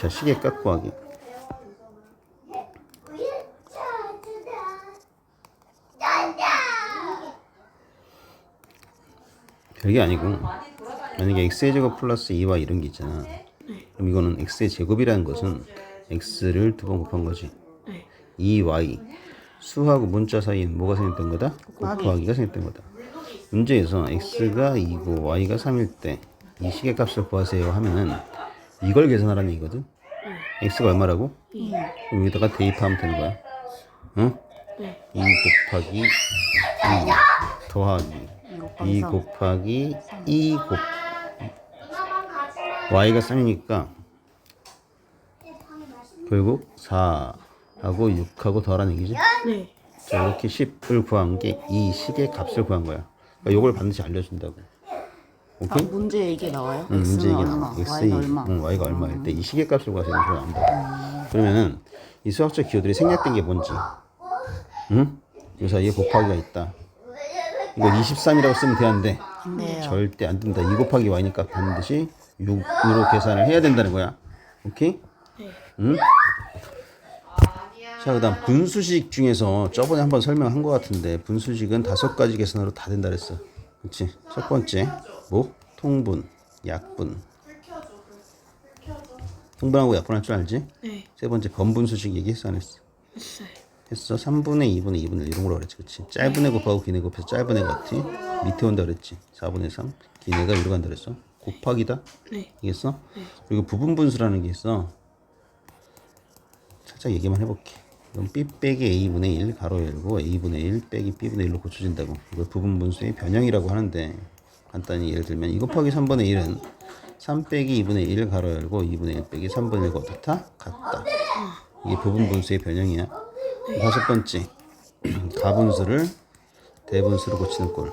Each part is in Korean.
자, 시계값 구하기. 별게 아니고 만약에 x의 제곱 플러스 2y 이런 게 있잖아. 그럼 이거는 x의 제곱이라는 것은 x를 두 번 곱한 거지. 네. 2y 수하고 문자 사이에는 뭐가 생겼던 거다? 곱하기가 생겼던 거다. 문제에서 x가 2고 y가 3일 때 이 시계값을 구하세요 하면은 이걸 계산하라는 얘기거든. x가 얼마라고? 그럼 여기다가 대입하면 되는 거야. 응? 네. 2 곱하기 2 더하기 2 곱하기 2 곱 y가 3이니까 결국 4하고 6하고 더하라는 얘기지. 네. 자 이렇게 10을 구한 게 이 식의 값을 구한 거야. 그러니까 이걸 반드시 알려준다고. 아, 오케이? 문제에 이게 나와요? 응, 문제 X는 얼마, x Y가 얼마. 응, y가 얼마일 때이 식의 값을 구하세요. 이거 나온다. 그러면은 이 수학적 기호들이 생략된 게 뭔지, 응? 이 사이에 곱하기가 있다. 이거 23이라고 쓰면 되는데 안 돼요. 절대 안 된다. 2 곱하기 y니까 반드시 6으로 계산을 해야 된다는 거야. 오케이? 네. 응? 자, 그 다음 분수식 중에서 저번에 한번 설명한 것 같은데 분수식은 다섯 가지 계산으로 다 된다 그랬어. 그렇지? 첫 번째, 뭐? 통분, 약분. 통분하고 약분 할 줄 알지? 네. 세 번째, 번분 수식 얘기했어 안 했어? 했어요. 했어. 3분의 2분의 2분의 1 이런 걸로 그랬지. 그렇지? 짧은 애 곱하고 긴 애 곱해서 짧은 애 같지? 밑에 온다 그랬지. 4분의 3. 긴 애가 위로 간다 그랬어. 곱하기다. 네. 알겠어? 그리고 부분 분수라는 게 있어. 살짝 얘기만 해볼게. 이건 B 빼기 A분의 1 가로 열고 A분의 1 빼기 B분의 1로 고쳐진다고. 이걸 부분 분수의 변형이라고 하는데 간단히 예를 들면 2 곱하기 3분의 1은 3 빼기 2분의 1 가로 열고 2분의 1 빼기 3분의 1과 어떻다? 같다. 이게 부분 분수의 변형이야. 다섯 번째 가분수를 대분수로 고치는 꼴.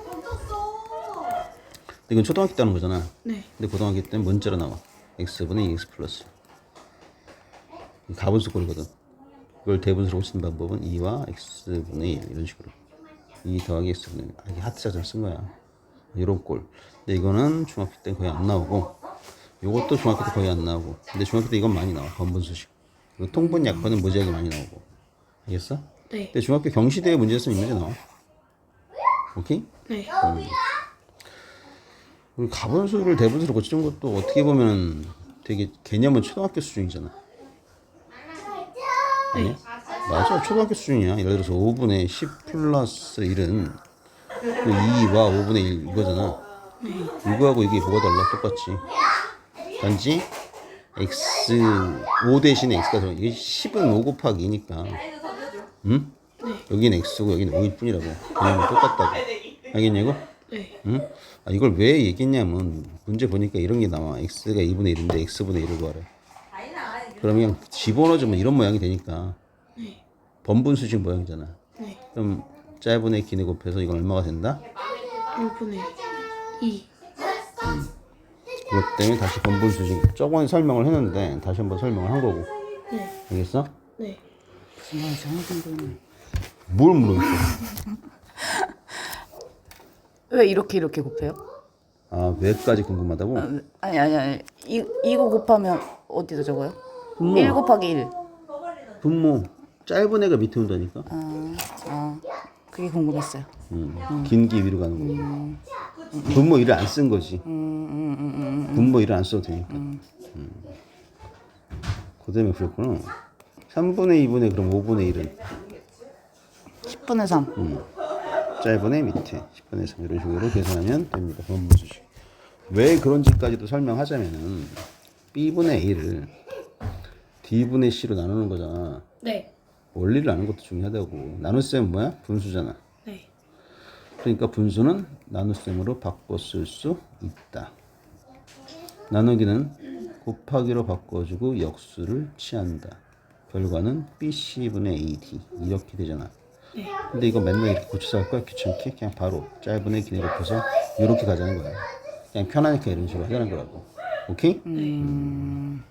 이건 초등학교 때 하는 거잖아. 네. 근데 고등학교 때는 문자로 나와. x분의 2x 플러스. 이 가분수 꼴이거든. 이걸 대분수로 고치는 방법은 2와 x분의 1 이런 식으로. 2 더하기 x분의 1. 아, 이게 하트 자장 쓴 거야. 이런 꼴. 근데 이거는 중학교 때 거의 안 나오고 요것도 중학교 때 거의 안 나오고 근데 중학교 때 이건 많이 나와. 번분수식. 그리고 통분 약분은 무지하게 많이 나오고. 알겠어? 네. 근데 중학교 경시대에 문제였으면 이 문제 나와. 오케이? 네. 우리 가분수를 대분수로 고치는 것도 어떻게 보면 되게 개념은 초등학교 수준이잖아. 아니? 맞아, 초등학교 수준이야. 예를 들어서 5분의 10 플러스 1은 그 2와 5분의 1 이거잖아. 이거하고 이게 뭐가 달라? 똑같지. 단지 x 5 대신에 x가 들어. 이게 10은 5 곱하기 2니까. 응? 여기는 x고 여기는 5일 뿐이라고. 그냥 똑같다고. 알겠냐고? 네. 응? 아, 이걸 왜 얘기했냐면 문제 보니까 이런 게 나와. x가 2분의 1인데 x분의 1을 구하래. 그럼 그냥 집어넣어주면 이런 모양이 되니까 네. 번분수식 모양이잖아. 네. 그럼 짧은 애 기내 곱해서 이건 얼마가 된다? 1분의 2. 그것 때문에 다시 번분수식 저번에 설명을 했는데 다시 한번 설명을 한 거고. 네. 알겠어? 네. 정말 정확한 거네. 뭘 물어있어? 왜 이렇게 이렇게 곱해요? 아, 왜까지 궁금하다고? 아, 아니 아니 아니 이, 이거 곱하면 어디다 적어요? 분모. 1 곱하기 1. 분모. 짧은 애가 밑에 온다니까? 아, 아 그게 궁금했어요. 음. 긴게 위로 가는 거. 분모 1을 안 쓴 거지. 분모 1을 안 써도 되니까. 음. 그 다음에 그랬구나. 3분의 2분의 그럼 5분의 1은 10분의 3. 음. 짧은 애 밑에 10분의 3 이런 식으로 계산하면 됩니다. 번분수식. 왜 그런지까지도 설명하자면은 B분의 A를 D분의 C로 나누는 거잖아. 네. 원리를 아는 것도 중요하다고. 나눗셈은 뭐야? 분수잖아. 네. 그러니까 분수는 나눗셈으로 바꿔 쓸 수 있다. 나누기는 곱하기로 바꿔주고 역수를 취한다. 결과는 BC분의 AD 이렇게 되잖아. 근데 이거 맨날 이렇게 고쳐서 할 거야? 귀찮게? 그냥 바로 짧은 애 기내 곱해서 이렇게 가자는 거야. 그냥 편하니까 이런 식으로 하자는 거라고. 오케이? 음,